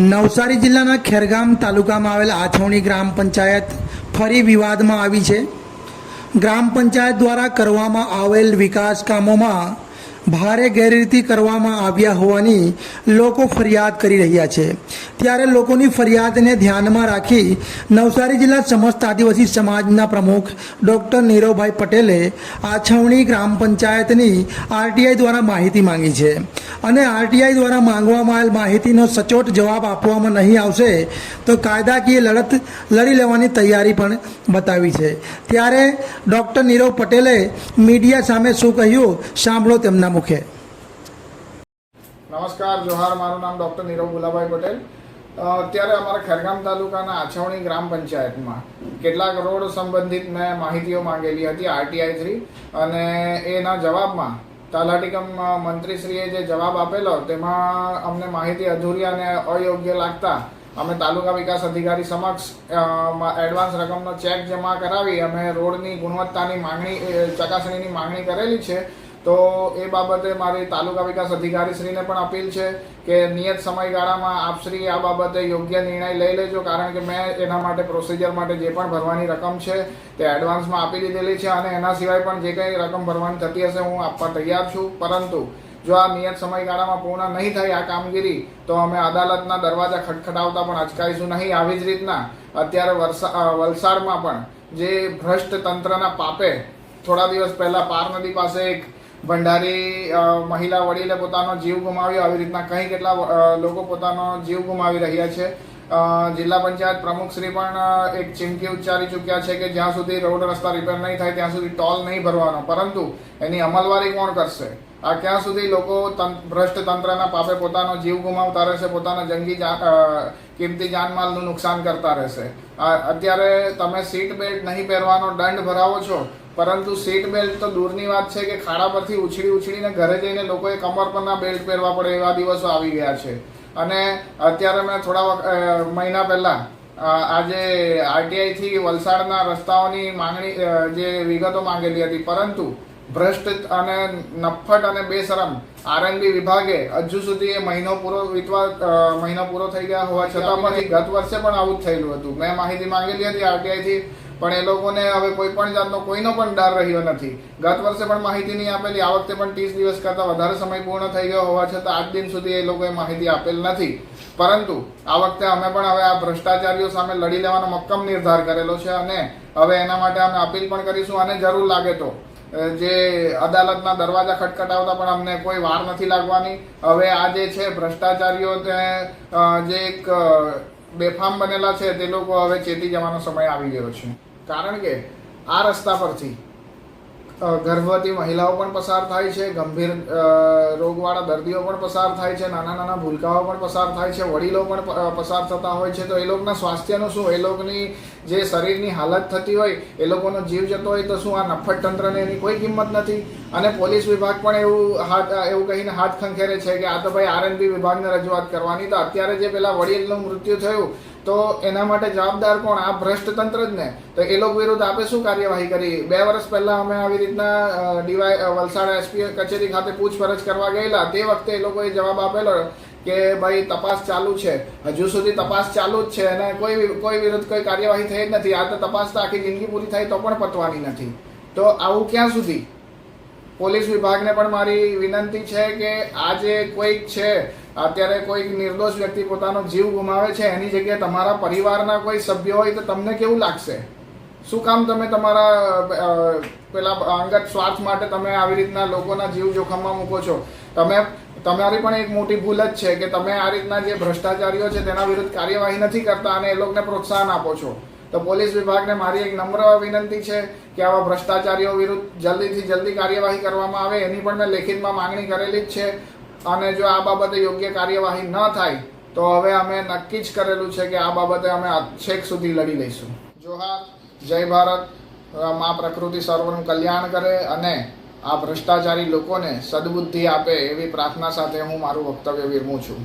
નવસારી જિલ્લાના ખેરગામ તાલુકામાં આવેલ આથવણી ગ્રામ પંચાયત ફરી વિવાદમાં આવી છે. ગ્રામ પંચાયત દ્વારા કરવામાં આવેલ વિકાસ કામોમાં ભારે ગેરરીતિ કરવામાં આવ્યા હોવાની લોકો ફરિયાદ કરી રહ્યા છે. ત્યારે લોકોની ફરિયાદને ધ્યાનમાં રાખી નવસારી જિલ્લા સમસ્ત આદિવાસી સમાજના પ્રમુખ ડૉક્ટર નીરવભાઈ પટેલે આછવણી ગ્રામ પંચાયતની આરટીઆઈ દ્વારા માહિતી માંગી છે. અને આરટીઆઈ દ્વારા માંગવામાં આવેલ માહિતીનો સચોટ જવાબ આપવામાં નહીં આવશે, તો કાયદાકીય લડત લડી લેવાની તૈયારી પણ બતાવી છે. ત્યારે ડૉક્ટર નીરવ પટેલે મીડિયા સામે શું કહ્યું, સાંભળો તેમના મુખે. નમસ્કાર, જોહાર. મારું નામ ડૉક્ટર નીરવ ગુલાભાઈ પટેલ. ત્યારે અમારા ખેરગામ તાલુકાના આછવણી ગ્રામ પંચાયતમાં કેટલાક રોડ સંબંધિત મેં માહિતીઓ માંગેલી હતી આરટીઆઈ થ્રી અને એના જવાબમાં તલાટીકમ મંત્રીશ્રીએ જે જવાબ આપેલો, તેમાં અમને માહિતી અધૂરી અને અયોગ્ય લાગતા અમે તાલુકા વિકાસ અધિકારી સમક્ષ એડવાન્સ રકમનો ચેક જમા કરાવી, અમે રોડની ગુણવત્તાની માંગણી ચકાસણીની માંગણી કરેલી છે. તો એ બાબતે મારી તાલુકા વિકાસ અધિકારીશ્રીને પણ અપીલ છે કે નિયત સમયગાળામાં આપશ્રી આ બાબતે યોગ્ય નિર્ણય લઈ લેજો, કારણ કે મેં એના માટે પ્રોસિજર માટે જે પણ ભરવાની રકમ છે તે એડવાન્સમાં આપી દીધેલી છે અને એના સિવાય પણ જે કંઈ રકમ ભરવાની થતી હશે હું આપવા તૈયાર છું. પરંતુ જો આ નિયત સમયગાળામાં પૂર્ણ નહીં થાય આ કામગીરી, તો અમે અદાલતના દરવાજા ખટખટાવતા પણ અચકાઈશું નહીં. આવી જ રીતના અત્યારે વલસાડમાં પણ જે ભ્રષ્ટ તંત્રના પાપે થોડા દિવસ પહેલા પાર નદી પાસે એક ભંડારી મહિલા વડીલે પોતાનો જીવ ગુમાવ્યો. આવી રીતના કંઈ કેટલા લોકો પોતાનો જીવ ગુમાવી રહ્યા છે. જિલ્લા પંચાયત પ્રમુખશ્રી પણ એક ચીમકી ઉચ્ચારી ચૂક્યા છે કે જ્યાં સુધી રોડ રસ્તા રિપેર નહીં થાય, ત્યાં સુધી ટોલ નહીં ભરવાનો. પરંતુ એની અમલવારી કોણ કરશે? આ ક્યાં સુધી લોકો ભ્રષ્ટ તંત્રના પાપે પોતાનો જીવ ગુમાવતા રહેશે, પોતાના જંગી કિંમતી જાનમાલનું નુકસાન કરતા રહેશે? અત્યારે તમે સીટ બેલ્ટ નહીં પહેરવાનો દંડ ભરાવો છો પરંતુ સીટ બેલ્ટ તો દૂરની વાત છે કે ખાડા પરથી ઉછળી ઉછળીને ઘરે જઈને લોકોએ કમર પરના બેલ્ટ પહેરવા પડે એવા દિવસો આવી ગયા છે. અને અત્યારે મેં થોડા મહિના પહેલા આજે આરટીઆઈ થી વલસાડના રસ્તાઓની માંગણી જે વિગતો માંગેલી હતી. પરંતુ ભ્રષ્ટ અને નફ્ફટ અને બેશરમ આરએનબી વિભાગે હજુ સુધી એ મહિનો પૂરો વીતવા મહિનો પૂરો થઈ ગયા હોવા છતાં પણ ગત વર્ષે પણ આવું જ થયેલું હતું. મેં માહિતી માંગેલી હતી આરટીઆઈ થી પણ એ લોકોને હવે કોઈ પણ જાતનો, કોઈનો પણ ડર રહ્યો નથી. ગત વર્ષે પણ માહિતી નહીં આપેલી, આ વખતે પણ ત્રીસ દિવસ કરતાં વધારે સમય પૂર્ણ થઈ ગયો હોવા છતાં આજ દિન સુધી એ લોકોએ માહિતી આપેલ નથી. પરંતુ આ વખતે અમે પણ હવે આ ભ્રષ્ટાચારીઓ સામે લડી લેવાનો મક્કમ નિર્ધાર કરેલો છે અને હવે એના માટે અમે અપીલ પણ કરીશું અને જરૂર લાગે તો. જે અદાલતના દરવાજા ખટખટાવતા પણ અમને કોઈ વાર નથી લાગવાની. હવે આ જે છે ભ્રષ્ટાચારીઓ જે એક બેફામ બનેલા છે તે લોકો હવે ચેતી જવાનો સમય આવી ગયો છે. કારણ કે આ રસ્તા પરથી ગર્ભવતી મહિલાઓ પણ પસાર થાય છે, ગંભીર રોગવાળા દર્દીઓ પણ પસાર થાય છે, નાના નાના ભૂલકાઓ પણ પસાર થાય છે, વડીલો પણ પસાર થતા હોય છે, તો એ લોકોના સ્વાસ્થ્યનું શું? એ લોકોની જે શરીરની હાલત થતી હોય, એ લોકોનો જીવ જતો હોય તો શું આ નફ્ફટ તંત્રને એની કોઈ કિંમત નથી? અને પોલીસ વિભાગ પણ એવું હાથ, એવું કહીને હાથ ખંખેરે છે કે આ તો ભાઈ આરએનબી વિભાગને રજૂઆત કરવાની. તો અત્યારે જે પેલા વડીલનું મૃત્યુ થયું, તો એના માટે જવાબદાર કોણ? આ ભ્રષ્ટ તંત્ર જ ને. તો એ લોકો વિરુદ્ધ આપણે શું કાર્યવાહી કરી? બે વર્ષ પહેલા અમે આવી રીતના ડીવાય વલસાડ એસપી કચેરી ખાતે પૂછપરછ કરવા ગયેલા. તે વખતે એ લોકોએ જવાબ આપેલો કે ભાઈ તપાસ ચાલુ છે. હજુ સુધી તપાસ ચાલુ જ છે અને કોઈ કોઈ વિરુદ્ધ કોઈ કાર્યવાહી થઈ જ નથી. આ તો તપાસ તો આખી જિંદગી પૂરી થાય તો પણ પતવાની નથી. તો આવું ક્યાં સુધી? પોલીસ વિભાગને પણ મારી વિનંતી છે કે આ જે કોઈક છે, અત્યારે કોઈક નિર્દોષ વ્યક્તિ પોતાનો જીવ ગુમાવે છે, એની જગ્યાએ તમારા પરિવારના કોઈ સભ્ય હોય તો તમને કેવું લાગશે? શું કામ તમે તમારા પેલા અંગત સ્વાર્થ માટે તમે આવી રીતના લોકોના જીવ જોખમમાં મૂકો છો? તમે, તમારી પણ એક મોટી ભૂલ જ છે કે તમે આ રીતના જે ભ્રષ્ટાચારીઓ છે તેના વિરુદ્ધ કાર્યવાહી નથી કરતા અને એ લોકોને પ્રોત્સાહન આપો છો. તો પોલીસ વિભાગને મારી એક નમ્ર વિનંતી છે કે આવા ભ્રષ્ટાચારીઓ વિરુદ્ધ જલ્દીથી જલ્દી કાર્યવાહી કરવામાં આવે, એની પણ મેં લેખિતમાં માંગણી કરેલી જ છે. અને જો આ બાબતે યોગ્ય કાર્યવાહી ન થાય, તો હવે અમે નક્કી જ કરેલું છે કે આ બાબતે અમે છેક સુધી લડી લઈશું. જોહાર, જય ભારત મા પ્રકૃતિ સર્વનું કલ્યાણ કરે અને આ ભ્રષ્ટાચારી લોકોને સદબુદ્ધિ આપે એવી પ્રાર્થના સાથે હું મારું વક્તવ્ય વિરમું છું.